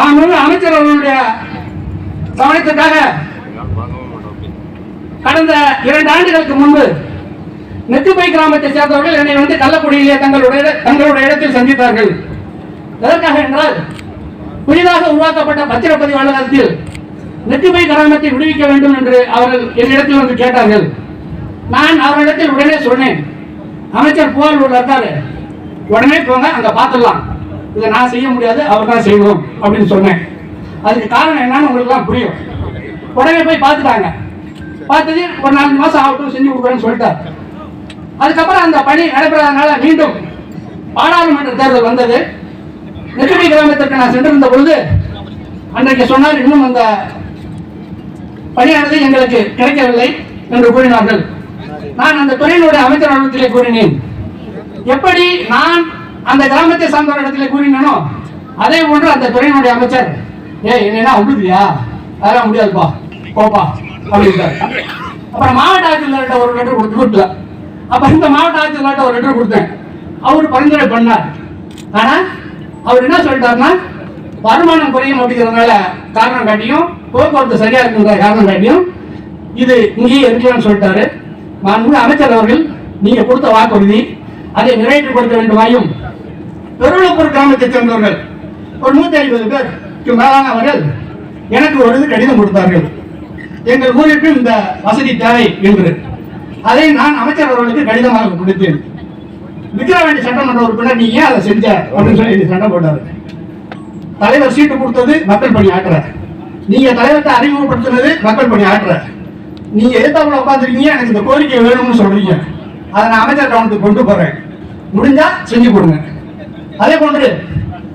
மாண்புமிகு அமைச்சர் அவர்களுடைய கவனத்திற்காக கடந்த இரண்டு ஆண்டுகளுக்கு முன்பு நெத்திப்பை கிராமத்தை சேர்ந்தவர்கள் என்னை வந்து கள்ளக்குடியிலே தங்களுடைய தங்களுடைய இடத்தில் சந்தித்தார்கள். எதற்காக என்றால் புதிதாக உருவாக்கப்பட்ட பத்திரப்பதிவு அலுவலகத்தில் நெத்திப்பை கிராமத்தை விடுவிக்க வேண்டும் என்று அவர்கள் என்னிடத்தில் வந்து கேட்டார்கள். நான் அவரிடத்தில் உடனே சொன்னேன் அமைச்சர் புகார் இருக்காரு உடனே போங்க அங்க பார்த்துடலாம். இதை நான் செய்ய முடியாது அவர் தான் செய்யணும் அப்படின்னு சொன்னேன். அதுக்கு காரணம் என்னன்னு உங்களுக்கு தான் புரியும். உடனே போய் பார்த்துட்டாங்க. பார்த்தது ஒரு நாலஞ்சு மாதம் ஆகட்டும் செஞ்சு கொடுக்குறேன்னு சொல்லிட்டார். அதுக்கப்புறம் அந்த பணி நடைபெறாதனால மீண்டும் பாராளுமன்ற தேர்தல் வந்தது. நெருக்கடி கிராமத்திற்கு நான் சென்றிருந்த பொழுது அன்றைக்கு சொன்னார் இன்னும் அந்த பணியானது எங்களுக்கு கிடைக்கவில்லை என்று கூறினார்கள். நான் அந்த துறையினுடைய அமைச்சர் அலுவலகத்திலே கூறினேன். எப்படி நான் அந்த கிராமத்தை சார்ந்த இடத்துல கூறினோ அதே போன்று அந்த துறையினுடைய அமைச்சர் ஏ என்ன உண்டுதியா அதெல்லாம் முடியாதுப்பா. போப்பா. அப்படின்ட்டார் அப்புறம் மாவட்ட ஆட்சியர்கிட்ட ஒரு லெட்டர் கொடுத்து கொடுக்கல. அப்ப இந்த மாவட்ட ஆட்சியர்கிட்ட ஒரு லெட்டர் கொடுத்தேன். அவர் பரிந்துரை பண்ணார். ஆனா அவர் என்ன சொல்லிட்டாருன்னா வருமானம் குறையும் அப்படிங்கிறதுனால காரணம் காட்டியும் போக்குவரத்து சரியா இருக்குன்ற காரணம் காட்டியும் இது இங்கேயே இருக்கலாம்னு சொல்லிட்டாரு. மாண்புமிகு அமைச்சர் அவர்கள் நீங்க கொடுத்த வாக்குறுதி அதை நிறைவேற்றிக் வேண்டுமாயும் பெருளப்பூர் கிராமத்தை சேர்ந்தவர்கள். ஒரு நூத்தி ஐம்பது பேருக்கு மேலானவர்கள். எனக்கு ஒரு இது கடிதம் கொடுத்தார்கள். எங்கள் ஊருக்கு இந்த வசதி தேவை என்று. அதை நான் அமைச்சர் அவர்களுக்கு கடிதமாக கொடுத்தேன். விக்கிரவாண்டி சட்டமன்ற உறுப்பினர் நீ ஏன் அதை செஞ்ச? அப்படின்னு சொல்லி என்னை சண்டை போட்டாரு. தலைவர் சீட்டு கொடுத்தது மக்கள் பணி ஆட்டுற. நீங்க தலைவர்கிட்ட அறிமுகப்படுத்தினது மக்கள் பணி ஆட்டுற. நீங்க எதிர்த்தாப்புல உட்காந்துருக்கீங்க எனக்கு இந்த கோரிக்கை வேணும்னு சொல்றீங்க. அதை நான் அமைச்சர் கவனத்துக்கு கொண்டு போறேன். முடிஞ்சா செஞ்சு கொடுங்க. அதே போன்று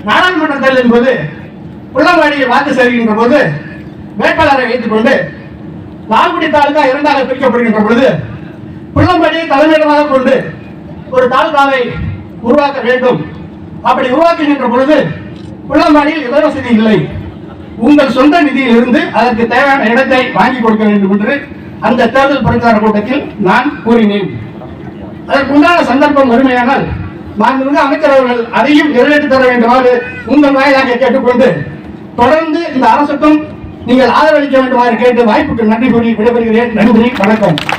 நாடாளுமன்ற தேர்தலின் போது புள்ளம்பாடியில் வாக்கு சேருகின்ற போது வேட்பாளரை வைத்துக் கொண்டு லால்குடி தாலுகா இரண்டாக பிரிக்கப்படுகின்ற பொழுது புள்ளம்பாடியை தலைமையிடமாக கொண்டு ஒரு தாலுகாவை உருவாக்க வேண்டும். அப்படி உருவாக்குகின்ற பொழுது புள்ளம்பாடியில் இடவசதி இல்லை. உங்கள் சொந்த நிதியில் இருந்து அதற்கு தேவையான இடத்தை வாங்கி கொடுக்க வேண்டும் என்று அந்த தேர்தல் பிரச்சார கூட்டத்தில் நான் கூறினேன். அதற்குண்டான சந்தர்ப்பம் வறுமையானால் மாண்புமிகு அமைச்சர் அவர்கள் அதையும் நிறைவேற்றி தர வேண்டுமாறு உங்கள் வாயிலாக கேட்டுக்கொண்டு தொடர்ந்து இந்த அரசுக்கும் நீங்கள் ஆதரவளிக்க வேண்டுமாறு கேட்டு வாய்ப்புக்கு நன்றி கூறி விடைபெறுகிறேன். நன்றி வணக்கம்.